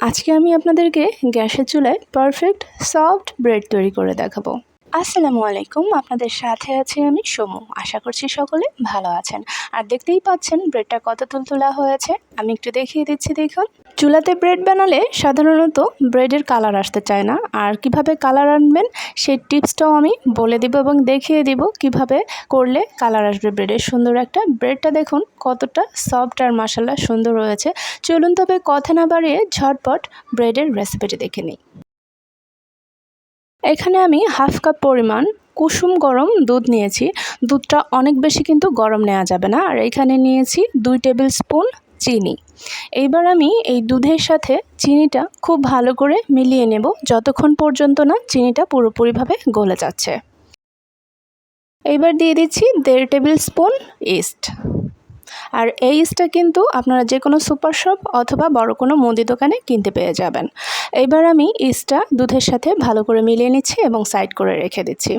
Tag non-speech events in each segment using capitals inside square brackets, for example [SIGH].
আজকে আমি আপনাদেরকে গ্যাসের চুলায় পারফেক্ট সফট ব্রেড তৈরি করে দেখাবো। আসসালামু আলাইকুম, আপনাদের সাথে আছি আমি সমু। আশা করছি সকলে ভালো আছেন। আর দেখতেই পাচ্ছেন, ব্রেডটা কত তুলতুলা হয়েছে। আমি একটু দেখিয়ে দিচ্ছি, দেখুন। চুলাতে ব্রেড বানালে সাধারণত ব্রেডের কালার আসতে চায় না। আর কীভাবে কালার আনবেন সেই টিপসটাও আমি বলে দিব এবং দেখিয়ে দিব কীভাবে করলে কালার আসবে ব্রেডের। সুন্দর একটা ব্রেডটা দেখুন, কতটা সফট আর মশালা সুন্দর রয়েছে চলুন তবে কথা না বাড়িয়ে ঝটপট ব্রেডের রেসিপিটি দেখে নিই। এখানে আমি হাফ কাপ পরিমাণ কুসুম গরম দুধ নিয়েছি। দুধটা অনেক বেশি কিন্তু গরম নেওয়া যাবে না। আর এখানে নিয়েছি দুই টেবিল স্পুন চিনি। এইবার আমি এই দুধের সাথে চিনিটা খুব ভালো করে মিলিয়ে নেব। যতক্ষণ পর্যন্ত না চিনিটা পুরোপুরিভাবে গলে যাচ্ছে। এইবার দিয়ে দিচ্ছি দেড় টেবিল স্পুন ইস্ট। আর এই ইস্টটা কিন্তু আপনারা যে কোনো সুপার শপ অথবা বড় কোনো মুদি দোকানে কিনতে পেয়ে যাবেন। এবার আমি ইস্টটা দুধের সাথে ভালো করে মিলিয়ে নিচ্ছি এবং সাইড করে রেখে দিচ্ছি।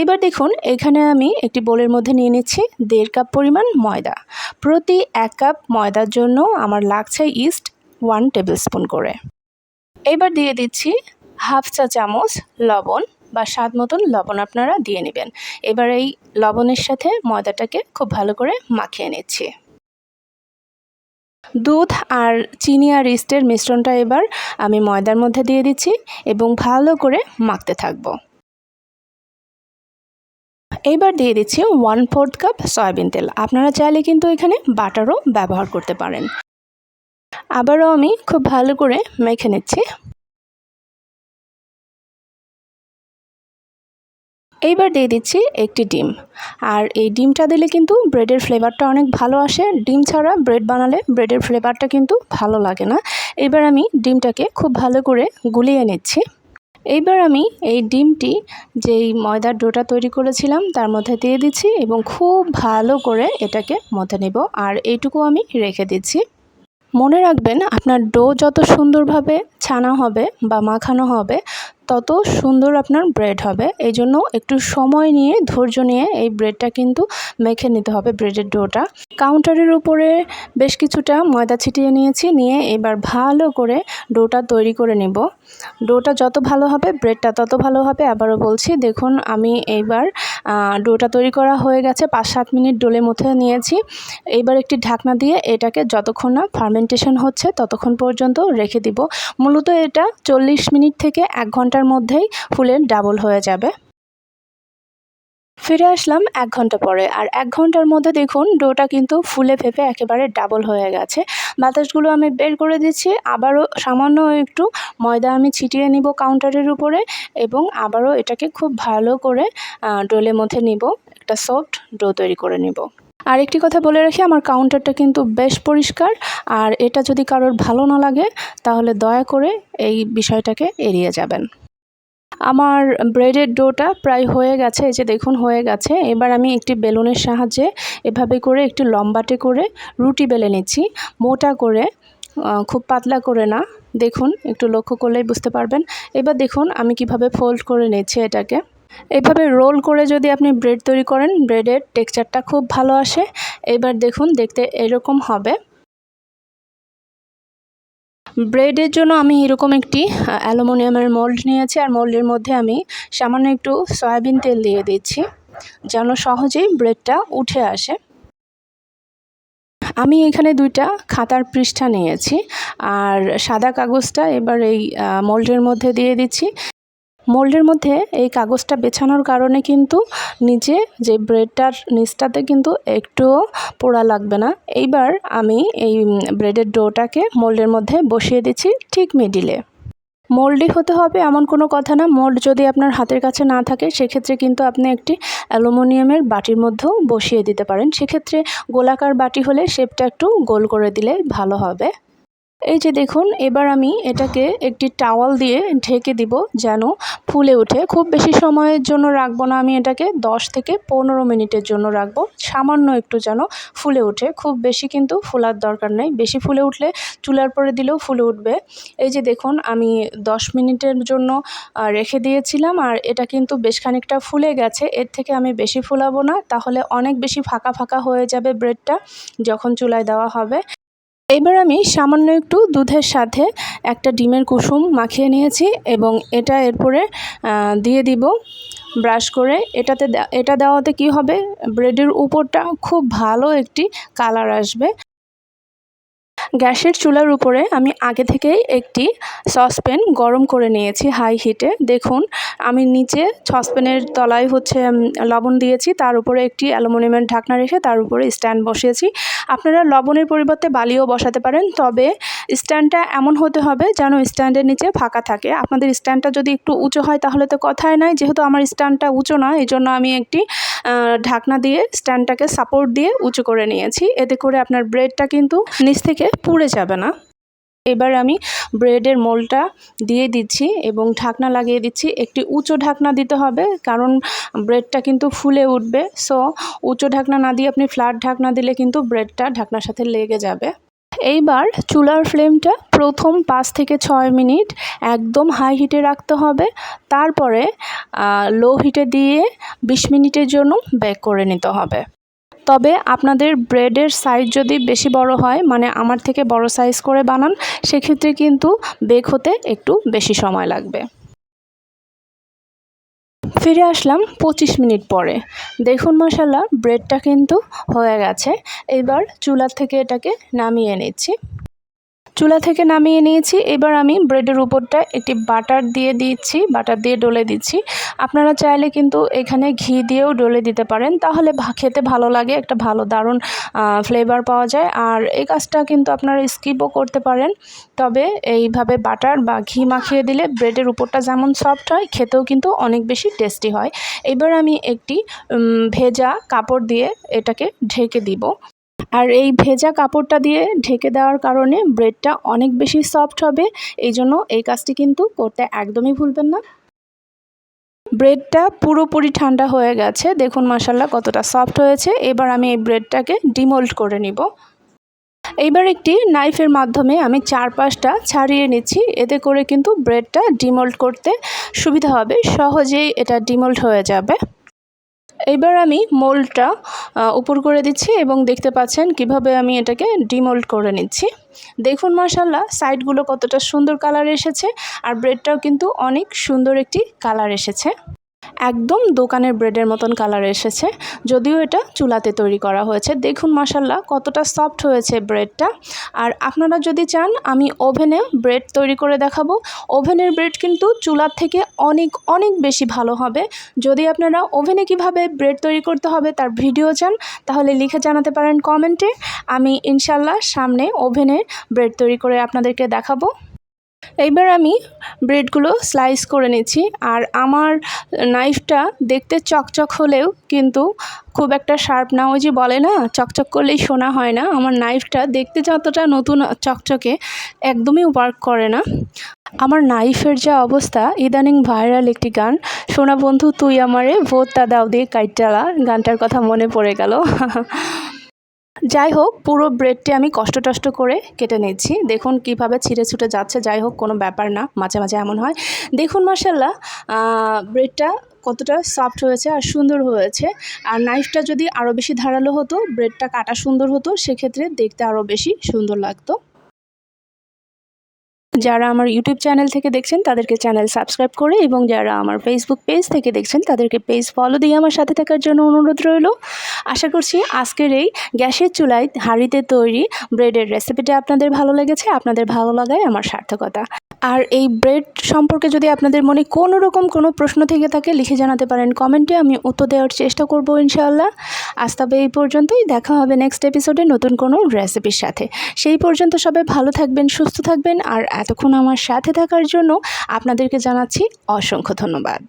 এবার দেখুন, এখানে আমি একটি বোলের মধ্যে নিয়ে নিচ্ছি দেড় কাপ পরিমাণ ময়দা। প্রতি এক কাপ ময়দার জন্য আমার লাগছে ইস্ট ওয়ান টেবিল স্পুন করে। এবার দিয়ে দিচ্ছি হাফ চা চামচ লবণ বা স্বাদ মতন লবণ আপনারা দিয়ে নেবেন। এবার এই লবণের সাথে ময়দাটাকে খুব ভালো করে মাখিয়ে নিচ্ছি। দুধ আর চিনি আর ইস্টের মিশ্রণটা এবার আমি ময়দার মধ্যে দিয়ে দিচ্ছি এবং ভালো করে মাখতে থাকব। এবার দিয়ে দিচ্ছি ওয়ান ফোর্থ কাপ সয়াবিন তেল। আপনারা চাইলে কিন্তু এখানে বাটারও ব্যবহার করতে পারেন। আবারও আমি খুব ভালো করে মেখে নিচ্ছি। এইবার দিয়ে দিচ্ছি একটি ডিম। আর এই ডিমটা দিলে কিন্তু ব্রেডের ফ্লেভারটা অনেক ভালো আসে। ডিম ছাড়া ব্রেড বানালে ব্রেডের ফ্লেভারটা কিন্তু ভালো লাগে না। এবার আমি ডিমটাকে খুব ভালো করে গুলিয়ে নিচ্ছি। এইবার আমি এই ডিমটি যেই ময়দার ডোটা তৈরি করেছিলাম তার মধ্যে দিয়ে দিচ্ছি এবং খুব ভালো করে এটাকে মধ্যে নেব। আর এইটুকু আমি রেখে দিচ্ছি। মনে রাখবেন, আপনার ডো যত সুন্দরভাবে ছানা হবে বা মাখানো হবে তত সুন্দর আপনার ব্রেড হবে। এই জন্য একটু সময় নিয়ে, ধৈর্য নিয়ে এই ব্রেডটা কিন্তু মেখে নিতে হবে ব্রেডের ডোটা। কাউন্টারের উপরে বেশ কিছুটা ময়দা ছিটিয়ে নিয়েছি, নিয়ে এবার ভালো করে ডোটা তৈরি করে নেব। ডোটা যত ভালো হবে ব্রেডটা তত ভালো হবে। আবারও বলছি, দেখুন আমি এইবার ডোটা তৈরি করা হয়ে গেছে পাঁচ সাত মিনিট ডোলে মধ্যে নিয়েছি। এইবার একটি ঢাকনা দিয়ে এটাকে যতক্ষণ না ফার্মেন্টেশন হচ্ছে, ততক্ষণ পর্যন্ত রেখে দিব। মূলত এটা চল্লিশ মিনিট থেকে এক ঘণ্টার মধ্যেই ফুলের ডাবল হয়ে যাবে। ফিরে আসলাম এক ঘণ্টা পরে। আর এক ঘণ্টার মধ্যে দেখুন, ডোটা কিন্তু ফুলে ফেপে একেবারে ডাবল হয়ে গেছে। বাতাসগুলো আমি বের করে দিচ্ছি। আবারও সামান্য একটু ময়দা আমি ছিটিয়ে নিব কাউন্টারের উপরে এবং আবারও এটাকে খুব ভালো করে ডোলের মধ্যে নিব। একটা সফট ডো তৈরি করে নিব। আর একটি কথা বলে রাখি, আমার কাউন্টারটা কিন্তু বেশ পরিষ্কার। আর এটা যদি কারোর ভালো না লাগে, তাহলে দয়া করে এই বিষয়টাকে এড়িয়ে যাবেন। আমার ব্রেডের ডোটা প্রায় হয়ে গেছে, এই যে দেখুন হয়ে গেছে। এবার আমি একটি বেলুনের সাহায্যে এভাবে করে একটু লম্বাটে করে রুটি বেলে নিচ্ছি। মোটা করে খুব পাতলা করে না। দেখুন, একটু লক্ষ্য করলেই বুঝতে পারবেন। এবার দেখুন আমি কীভাবে ফোল্ড করে নিচ্ছি এটাকে। এভাবে রোল করে যদি আপনি ব্রেড তৈরি করেন ব্রেডের টেক্সচারটা খুব ভালো আসে। এবার দেখুন, দেখতে এরকম হবে। ব্রেডের জন্য আমি এরকম একটি অ্যালুমিনিয়ামের মোল্ড নিয়েছি আর মোল্ডের মধ্যে আমি সামান্য একটু সয়াবিন তেল দিয়ে দিচ্ছি, যেন সহজেই ব্রেডটা উঠে আসে। আমি এখানে দুইটা খাতার পৃষ্ঠা নিয়েছি আর সাদা কাগজটা এবার এই মোল্ডের মধ্যে দিয়ে দিচ্ছি। মোল্ডের মধ্যে এই কাগজটা বেছানোর কারণে কিন্তু নিচে যে ব্রেডটার নিচটাতে কিন্তু একটুও পোড়া লাগবে না। এইবার আমি এই ব্রেডের ডোটাকে মোল্ডের মধ্যে বসিয়ে দিচ্ছি ঠিক মিডিলে। মোল্ডই হতে হবে এমন কোনো কথা না। মোল্ড যদি আপনার হাতের কাছে না থাকে, সেক্ষেত্রে কিন্তু আপনি একটি অ্যালুমিনিয়ামের বাটির মধ্যেও বসিয়ে দিতে পারেন। সেক্ষেত্রে গোলাকার বাটি হলে শেপটা একটু গোল করে দিলে ভালো হবে। এই যে দেখুন, এবার আমি এটাকে একটি টাওয়াল দিয়ে ঢেকে দিব যেন ফুলে ওঠে। খুব বেশি সময়ের জন্য রাখব না আমি এটাকে, দশ থেকে পনেরো মিনিটের জন্য রাখব। সামান্য একটু যেন ফুলে ওঠে। খুব বেশি কিন্তু ফুলার দরকার নেই। বেশি ফুলে উঠলে চুলার পরে দিলেও ফুলে উঠবে। এই যে দেখুন, আমি দশ মিনিটের জন্য রেখে দিয়েছিলাম আর এটা কিন্তু বেশ খানিকটা ফুলে গেছে। এর থেকে আমি বেশি ফুলাবো না। তাহলে অনেক বেশি ফাঁকা ফাঁকা হয়ে যাবে ব্রেডটা যখন চুলায় দেওয়া হবে। এবার আমি সামান্য একটু দুধের সাথে একটা ডিমের কুসুম মাখিয়ে নিয়েছি এবং এটা এরপরে দিয়ে দিব ব্রাশ করে। এটাতে এটা দেওয়াতে কি হবে? ব্রেডের উপরটা খুব ভালো একটি কালার আসবে। গ্যাসের চুলার উপরে আমি আগে থেকেই একটি সসপ্যান গরম করে নিয়েছি হাই হিটে। দেখুন, আমি নিচে সসপ্যানের তলায় হচ্ছে লবণ দিয়েছি, তার উপরে একটি অ্যালুমিনিয়ামের ঢাকনা রেখে তার উপরে স্ট্যান্ড বসিয়েছি। আপনারা লবণের পরিবর্তে বালিও বসাতে পারেন, তবে স্ট্যান্ডটা এমন হতে হবে যেন স্ট্যান্ডের নিচে ফাঁকা থাকে। আপনাদের স্ট্যান্ডটা যদি একটু উঁচু হয় তাহলে তো কথাই নাই, যেহেতু আমার স্ট্যান্ডটা উঁচু নয় এই জন্য আমি একটি ঢাকনা দিয়ে স্ট্যান্ডটাকে সাপোর্ট দিয়ে উঁচু করে নিয়েছি। এতে করে আপনার ব্রেডটা কিন্তু নিচ থেকে পুড়ে যাবে না। এবার আমি ব্রেডের মোলটা দিয়ে দিচ্ছি এবং ঢাকনা লাগিয়ে দিচ্ছি। একটি উঁচু ঢাকনা দিতে হবে, কারণ ব্রেডটা কিন্তু ফুলে উঠবে। সো উঁচু ঢাকনা না দিয়ে আপনি ফ্ল্যাট ঢাকনা দিলে কিন্তু ব্রেডটা ঢাকনার সাথে লেগে যাবে। এইবার চুলার ফ্লেমটা প্রথম পাঁচ থেকে ছয় মিনিট একদম হাই হিটে রাখতে হবে। তারপরে লো হিটে দিয়ে বিশ মিনিটের জন্য বেক করে নিতে হবে। তবে আপনাদের ব্রেডের সাইজ যদি বেশি বড় হয় মানে আমার থেকে বড় সাইজ করে বানান, সেক্ষেত্রে কিন্তু বেক হতে একটু বেশি সময় লাগবে। ফিরে আসলাম পঁচিশ মিনিট পরে। দেখুন মশালা ব্রেডটা কিন্তু হয়ে গেছে। এবার চুলার থেকে এটাকে নামিয়ে নিচ্ছি। চুলা থেকে নামিয়ে নিয়েছি। এবার আমি ব্রেডের উপরটা একটি বাটার দিয়ে দিচ্ছি, বাটার দিয়ে ডলে দিচ্ছি। আপনারা চাইলে কিন্তু এখানে ঘি দিয়েও ডলে দিতে পারেন। তাহলে খেতে ভালো লাগে, একটা ভালো দারুণ ফ্লেভার পাওয়া যায়। আর এই কাজটা কিন্তু আপনারা স্কিপও করতে পারেন। তবে এইভাবে বাটার বা ঘি মাখিয়ে দিলে ব্রেডের উপরটা যেমন সফট হয়, খেতেও কিন্তু অনেক বেশি টেস্টি হয়। এবার আমি একটি ভেজা কাপড় দিয়ে এটাকে ঢেকে দিব। আর এই ভেজা কাপড়টা দিয়ে ঢেকে দেওয়ার কারণে ব্রেডটা অনেক বেশি সফট হবে। এই জন্য এই কাজটি কিন্তু করতে একদমই ভুলবেন না। ব্রেডটা পুরোপুরি ঠান্ডা হয়ে গেছে। দেখুন মশাল্লা কতটা সফট হয়েছে। এবার আমি এই ব্রেডটাকে ডিমোল্ড করে নিব। এইবার একটি নাইফের মাধ্যমে আমি চার পাঁচটা ছাড়িয়ে নিচ্ছি। এতে করে কিন্তু ব্রেডটা ডিমোল্ড করতে সুবিধা হবে। সহজেই এটা ডিমোল্ড হয়ে যাবে। এইবার আমি মোল্ডটা উপর করে দিচ্ছি এবং দেখতে পাচ্ছেন কীভাবে আমি এটাকে ডিমোল্ড করে নিচ্ছি। দেখুন মাসাল্লাহ সাইডগুলো কতটা সুন্দর কালার এসেছে আর ব্রেডটাও কিন্তু অনেক সুন্দর একটি কালার এসেছে। একদম দোকানের ব্রেডের মতন কালার এসেছে। যদিও এটা চুলাতে তৈরি করা হয়েছে। দেখুন মাসাল্লাহ কতটা সফট হয়েছে ব্রেডটা আর আপনারা যদি চান, আমি ওভেনে ব্রেড তৈরি করে দেখাবো। ওভেনের ব্রেড কিন্তু চুলার থেকে অনেক অনেক বেশি ভালো হবে। যদি আপনারা ওভেনে কীভাবে ব্রেড তৈরি করতে হবে তার ভিডিও চান, তাহলে লিখে জানাতে পারেন কমেন্টে আমি ইনশাল্লাহ সামনে ওভেনে ব্রেড তৈরি করে আপনাদেরকে দেখাবো। এইবার আমি ব্রেডগুলো স্লাইস করে নিচ্ছি। আর আমার নাইফটা দেখতে চকচক হলেও কিন্তু খুব একটা শার্প না। ওই যে বলে না, চকচক করলেই শোনা হয় না। আমার নাইফটা দেখতে যতটা নতুন চকচকে, একদমই ওয়ার্ক করে না। আমার নাইফের যা অবস্থা, ইদানিং ভাইরাল একটি গান। সোনা বন্ধু, তুই আমারে ভোটটা দাও দিয়ে কাইটালা গানটার কথা মনে পড়ে গেল। [LAUGHS] যাই হোক পুরো ব্রেডটি আমি কষ্ট টষ্ট করে কেটে নিচ্ছি দেখুন কীভাবে ছিঁড়ে ছুটে যাচ্ছে যাই হোক কোনো ব্যাপার না, মাঝে মাঝে এমন হয়। দেখুন মার্শাল্লাহ ব্রেডটা কতটা সফট হয়েছে আর সুন্দর হয়েছে। আর নাইফটা যদি আরও বেশি ধারালো হতো, ব্রেডটা কাটা সুন্দর হতো, সেক্ষেত্রে দেখতে আরও বেশি সুন্দর লাগতো। যারা আমার ইউটিউব চ্যানেল থেকে দেখছেন, তাদেরকে চ্যানেল সাবস্ক্রাইব করে এবং যারা আমার ফেসবুক পেজ থেকে দেখছেন, তাদেরকে পেজ ফলো দিয়ে আমার সাথে থাকার জন্য অনুরোধ রইল। আশা করছি আজকের এই গ্যাসের চুলায় হাঁড়িতে তৈরি ব্রেডের রেসিপিটা আপনাদের ভালো লেগেছে, আপনাদের ভালো লাগায় আমার সার্থকতা। আর এই ব্রেড সম্পর্কে যদি আপনাদের মনে কোনো রকম কোনো প্রশ্ন থেকে থাকে, লিখে জানাতে পারেন কমেন্টে। আমি উত্তর দেওয়ার চেষ্টা করব ইনশাআল্লাহ। আজ তবে এই পর্যন্তই। দেখা হবে নেক্সট এপিসোডে নতুন কোনো রেসিপির সাথে। সেই পর্যন্ত সবাই ভালো থাকবেন, সুস্থ থাকবেন। আর এতক্ষণ আমার সাথে থাকার জন্য আপনাদেরকে জানাচ্ছি অসংখ্য ধন্যবাদ।